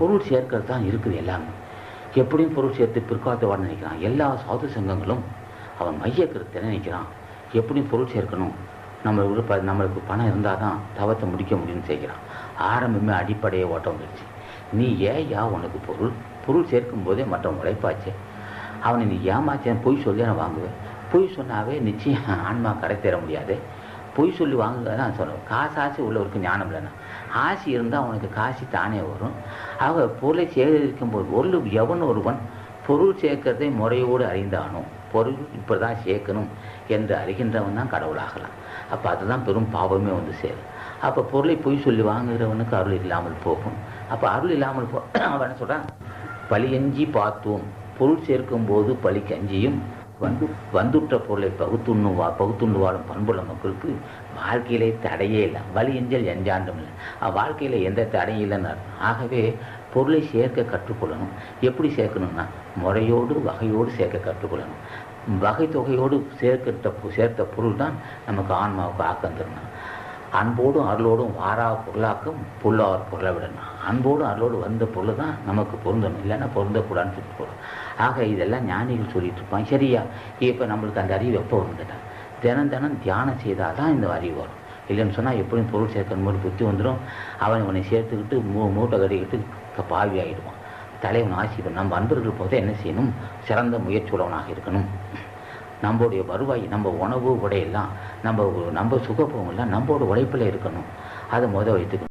பொருள் சேர்க்கிறது தான் இருக்குது எல்லாமே. எப்படியும் பொருள் சேர்த்து பிற்காலத்தை நினைக்கிறான். எல்லா சாது சங்கங்களும் அவன் மைய கருத்தை நினைக்கிறான். எப்படியும் பொருள் சேர்க்கணும். நம்ம விருப்ப நம்மளுக்கு பணம் இருந்தால் தான் தவத்தை முடிக்க முடியும்னு செய்கிறான். ஆரம்பமே அடிப்படையை ஓட்டம் வந்துடுச்சு நீ ஏயா உனக்கு பொருள்? பொருள் சேர்க்கும் போதே மற்றவன் உழைப்பாச்சே. அவனை நீ ஏமாச்சேன் பொய் சொல்லி நான் வாங்குவேன். பொய் சொன்னாவே நிச்சயம் ஆன்மா கடை தேர முடியாது. பொய் சொல்லி வாங்குங்க தான் சொல்லுவேன் ஆசை உள்ளவருக்கு ஞானம் இல்லைன்னா. ஆசி இருந்தால் அவனுக்கு காசி தானே வரும். ஆக பொருளை சேகரிக்கும் போது பொருள் எவன் ஒருவன் பொருள் சேர்க்கறதை முறையோடு அறிந்தானோ பொருள் இப்படி தான் சேர்க்கணும் என்று அறிகின்றவன் தான் கடவுளாகலாம். அப்போ அதுதான் பெரும் பாவமே வந்து சேரும். அப்போ பொருளை பொய் சொல்லி வாங்குகிறவனுக்கு அருள் இல்லாமல் போகும். அப்போ அருள் இல்லாமல் போ அவன் என்ன சொல்கிறான் பழியஞ்சி பார்த்தோம். பொருள் சேர்க்கும் போது பழி கஞ்சியும் வந்து வந்துற்ற பொருளை பகுத்துண்ணு வா பகுத்துண்டு வாழும் பண்புள்ள மக்களுக்கு வாழ்க்கையிலே தடையே இல்லை. வலி எஞ்சல் எஞ்சாண்டும் இல்லை. வாழ்க்கையில் எந்த தடையும் இல்லைன்னு ஆகவே பொருளை சேர்க்க கற்றுக்கொள்ளணும். எப்படி சேர்க்கணும்னா முறையோடு வகையோடு சேர்க்க கற்றுக்கொள்ளணும். வகை தொகையோடு சேர்க்கிட்ட சேர்த்த பொருள் தான் நமக்கு ஆன்மாவுக்கு ஆக்கம் தரணும் அன்போடும் அருளோடும் வாரா பொருளாக்கம் பொருளார் பொருளை விடணும் அன்போடும் அருளோடு வந்த பொருள் தான் நமக்கு பொருந்தணும். இல்லைன்னா பொருந்தக்கூடாதுன்னு சொல்லிட்டு போகிறோம் ஆக இதெல்லாம் ஞானிகள் சொல்லிட்டு இருப்பான் சரியா? இப்போ நம்மளுக்கு அந்த அறிவு எப்போ வரும் தினம் தினம் தியானம் செய்தால் தான் இந்த அறிவு வரும். இல்லைன்னு சொன்னால் எப்படியும் பொருள் சேர்க்கணும். போது புத்தி வந்துடும் அவன் இவனை சேர்த்துக்கிட்டு மூ மூட்டை கட்டிக்கிட்டு பாவி ஆகிடுவான் தலைவன் ஆசிரியர் நம்ம அன்பர்கள் போதே என்ன செய்யணும்? சிறந்த முயற்சி உள்ளவனாக இருக்கணும். நம்மளுடைய வருவாய் நம்ம உணவு உடையெல்லாம் நம்ம நம்ம சுகப்பம் நம்மளோட உழைப்பில் இருக்கணும். அதை முத வைத்துக்கணும்